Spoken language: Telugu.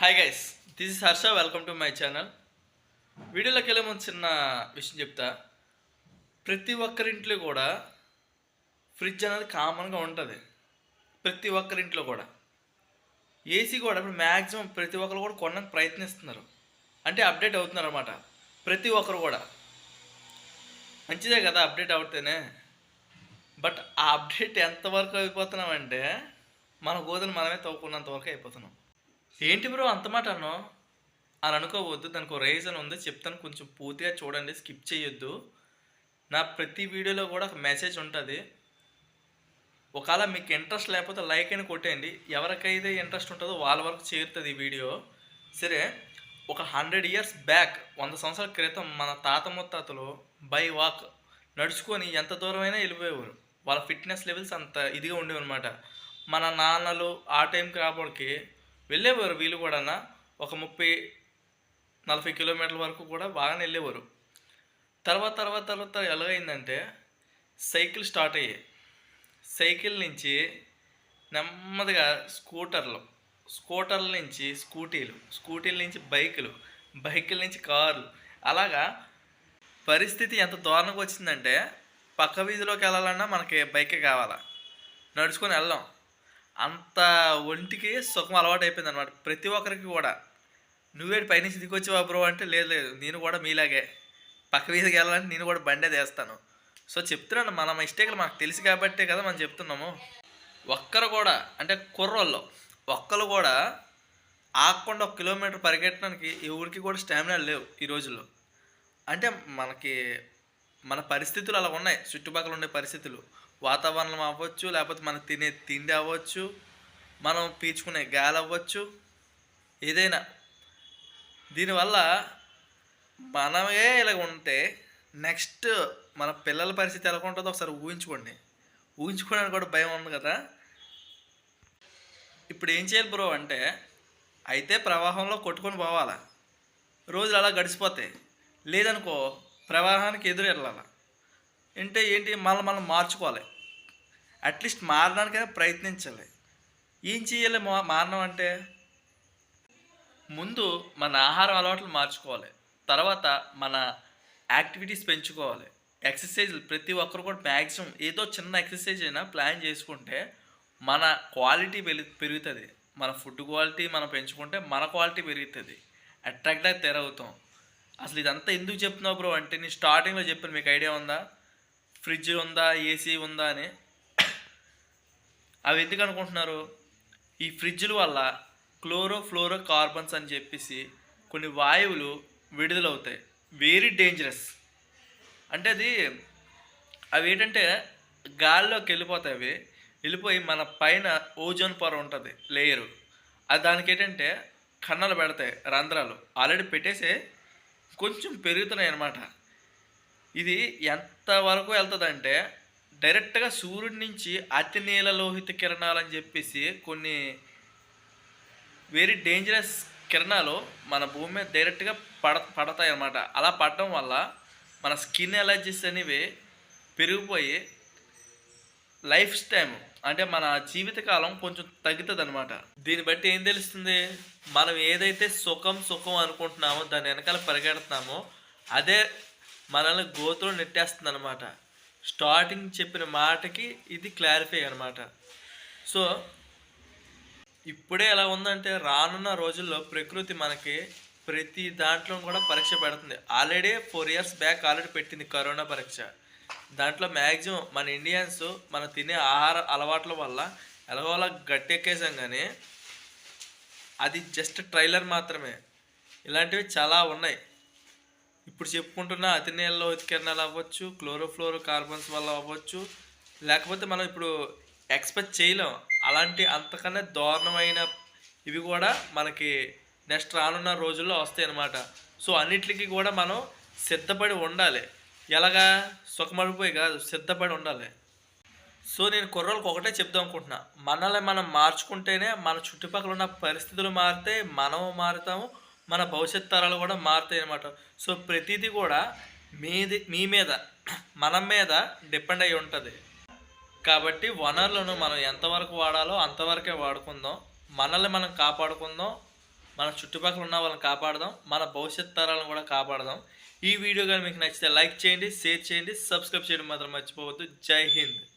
Hi guys this is Harsha welcome to my channel వీడియోలోకి వెళ్ళే ముందు చిన్న విషయం చెప్తా. ప్రతి ఒక్కరింట్లో కూడా ఫ్రిడ్జ్ అనేది కామన్గా ఉంటుంది. ప్రతి ఒక్కరింట్లో కూడా. ఏసీ కూడా ఇప్పుడు మ్యాక్సిమం ప్రతి ఒక్కరు కూడా కొనడానికి ప్రయత్నిస్తున్నారు. అంటే అప్డేట్ అవుతున్నారు అనమాట ప్రతి ఒక్కరు కూడా. మంచిదే కదా అప్డేట్ అవుతేనే. బట్ ఆ అప్డేట్ ఎంతవరకు అయిపోతున్నామంటే మన గోధులు మనమే తవ్వుకున్నంత వరకు అయిపోతున్నాం. ఏంటి బ్రో అంత మాట అన్నో అని అనుకోవద్దు దానికి ఒక రీజన్ ఉంది చెప్తాను కొంచెం పూర్తిగా చూడండి స్కిప్ చేయొద్దు. నా ప్రతి వీడియోలో కూడా ఒక మెసేజ్ ఉంటుంది. ఒకవేళ మీకు ఇంట్రెస్ట్ లేకపోతే లైక్ అని కొట్టేయండి. ఎవరికైతే ఇంట్రెస్ట్ ఉంటుందో వాళ్ళ వరకు చేరుతుంది ఈ వీడియో. సరే ఒక హండ్రెడ్ ఇయర్స్ బ్యాక్ వంద సంవత్సరాల క్రితం మన తాత ముత్తాతలు బై వాక్ నడుచుకొని ఎంత దూరమైనా వెళ్ళిపోయేవారు. వాళ్ళ ఫిట్నెస్ లెవెల్స్ అంత ఇదిగా ఉండేవి అనమాట మన నాన్నలు ఆ టైంకి రాబడికి వెళ్ళేవారు వీళ్ళు కూడా ఒక ముప్పై నలభై కిలోమీటర్ల వరకు కూడా బాగానే వెళ్ళేవారు. తర్వాత తర్వాత తర్వాత ఎలాగైందంటే సైకిల్ స్టార్ట్ అయ్యాయి. సైకిల్ నుంచి నెమ్మదిగా స్కూటర్లు స్కూటర్ల నుంచి స్కూటీలు స్కూటీల నుంచి బైకులు బైకుల నుంచి కార్లు అలాగా పరిస్థితి ఎంత దారుణంగా వచ్చిందంటే పక్క వీధిలోకి వెళ్ళాలన్నా మనకి బైకే కావాలా. నడుచుకొని వెళ్ళాం. అంత ఒంటికి సుఖం అలవాటు అయిపోయింది అనమాట ప్రతి ఒక్కరికి కూడా. నువ్వేటి పైనుంచి దిగొచ్చావా బ్రో అంటే లేదు లేదు. నేను కూడా మీలాగే. పక్క వీధికి వెళ్ళాలంటే నేను కూడా బండే తీస్తాను. సో చెప్తున్నాను మన మిస్టేక్లు మనకు తెలుసు కాబట్టే కదా మనం చెప్తున్నాము. ఒక్కరు కూడా అంటే కుర్రోళ్ళు ఒక్కరు కూడా ఆగకుండా ఒక కిలోమీటర్ పరిగెట్టడానికి ఎవరికి కూడా స్టామినా లేవు ఈ రోజుల్లో. అంటే మనకి మన పరిస్థితులు అలా ఉన్నాయి. చుట్టుపక్కల ఉండే పరిస్థితులు. వాతావరణం అవ్వచ్చు లేకపోతే మనం తినే తిండి అవ్వచ్చు మనం పీల్చుకునే గాలి అవ్వచ్చు ఏదైనా. దీనివల్ల మనమే ఇలా ఉంటే నెక్స్ట్ మన పిల్లల పరిస్థితి ఎలా ఉంటుందో ఒకసారి ఊహించుకోండి. ఊహించుకోవడానికి కూడా భయం ఉంది కదా. ఇప్పుడు ఏం చేయాలి బ్రో అంటే అయితే ప్రవాహంలో కొట్టుకొని పోవాలా? రోజులు అలా గడిచిపోతాయి. లేదనుకో ప్రవాహానికి ఎదురు వెళ్ళాలి? అంటే ఏంటి మనం మనం మార్చుకోవాలి. అట్లీస్ట్ మారడానికైనా ప్రయత్నించాలి. ఏం చేయాలి మారడం అంటే? ముందు మన ఆహారం అలవాట్లు మార్చుకోవాలి. తర్వాత మన యాక్టివిటీస్ పెంచుకోవాలి. ఎక్సర్సైజ్లు ప్రతి ఒక్కరు కూడా మ్యాక్సిమం ఏదో చిన్న ఎక్సర్సైజ్ అయినా ప్లాన్ చేసుకుంటే మన క్వాలిటీ పెరి పెరుగుతుంది. మన ఫుడ్ క్వాలిటీ మనం పెంచుకుంటే మన క్వాలిటీ పెరుగుతుంది. అట్రాక్ట్గా తెరవుతాం. అసలు ఇదంతా ఎందుకు చెప్తున్నావు బ్రో అంటే నేను స్టార్టింగ్లో చెప్పాను మీకు ఐడియా ఉందా? ఫ్రిడ్జ్ ఉందా ఏసీ ఉందా అని. అవి ఎందుకు అనుకుంటున్నారు? ఈ ఫ్రిడ్జ్ల వల్ల క్లోరో ఫ్లోరో కార్బన్స్ అని చెప్పేసి కొన్ని వాయువులు విడుదలవుతాయి. వెరీ డేంజరస్ అంటే అది అవి ఏంటంటే గాల్లోకి వెళ్ళిపోతాయి అవి. వెళ్ళిపోయి మన పైన ఓజోన్ పొర ఉంటుంది లేయరు. అది దానికి ఏంటంటే కన్నలు పెడతాయి రంధ్రాలు. ఆల్రెడీ పెట్టేసే కొంచెం పెరుగుతున్నాయి అన్నమాట ఇది ఎంతవరకు వెళ్తుందంటే డైరెక్ట్గా సూర్యుడి నుంచి అతి నీల లోహిత కిరణాలు అని చెప్పేసి కొన్ని వెరీ డేంజరస్ కిరణాలు మన భూమి మీద డైరెక్ట్గా పడ పడతాయి అన్నమాట అలా పడటం వల్ల మన స్కిన్ ఎలర్జీస్ అనేవి పెరిగిపోయి లైఫ్ టైం అంటే మన జీవితకాలం కొంచెం తగ్గుతుంది అనమాట దీన్ని బట్టి ఏం తెలుస్తుంది? మనం ఏదైతే సుఖం సుఖం అనుకుంటున్నామో దాని వెనకాల పరిగెడుతున్నామో అదే మనల్ని గోతులు నెట్టేస్తుంది అనమాట స్టార్టింగ్ చెప్పిన మాటకి ఇది క్లారిఫై అనమాట సో ఇప్పుడే ఎలా ఉందంటే రానున్న రోజుల్లో ప్రకృతి మనకి ప్రతి దాంట్లో కూడా పరీక్ష పెడుతుంది. Already four years back already పెట్టింది కరోనా పరీక్ష. దాంట్లో మ్యాక్సిమం మన ఇండియన్స్ మనం తినే ఆహార అలవాట్ల వల్ల ఎలాగోలా గట్టెక్కేసాం కానీ అది జస్ట్ ట్రైలర్ మాత్రమే. ఇలాంటివి చాలా ఉన్నాయి. ఇప్పుడు చెప్పుకుంటున్న అతి నీళ్ళలో ఉతికిరణాలు అవ్వచ్చు క్లోరోఫ్లోరో కార్బన్స్ వల్ల అవ్వచ్చు. లేకపోతే మనం ఇప్పుడు ఎక్స్పెక్ట్ చేయలేం. అలాంటి అంతకన్నా దారుణమైన ఇవి కూడా మనకి నెక్స్ట్ రానున్న రోజుల్లో వస్తాయి అన్నమాట సో అన్నిటికీ కూడా మనం సిద్ధపడి ఉండాలి. ఎలాగా? సుఖమడిపోయి కాదు సిద్ధపడి ఉండాలి. సో నేను కుర్రోళ్ళకి ఒకటే చెప్దాం అనుకుంటున్నా. మనల్ని మనం మార్చుకుంటేనే మన చుట్టుపక్కల ఉన్న పరిస్థితులు మారితే మనం మారుతాము. మన భవిష్యత్ తరాలు కూడా మారుతాయి అనమాట సో ప్రతిదీ కూడా మీది మీ మీద మనం మీద డిపెండ్ అయి ఉంటుంది. కాబట్టి వనరులను మనం ఎంతవరకు వాడాలో అంతవరకే వాడుకుందాం. మనల్ని మనం కాపాడుకుందాం. మన చుట్టుపక్కల ఉన్న వాళ్ళని కాపాడదాం. మన భవిష్యత్ తరాలను కూడా కాపాడదాం. ఈ వీడియో కానీ మీకు నచ్చితే లైక్ చేయండి షేర్ చేయండి సబ్స్క్రైబ్ చేయడం మాత్రం మర్చిపోవద్దు. జై హింద్.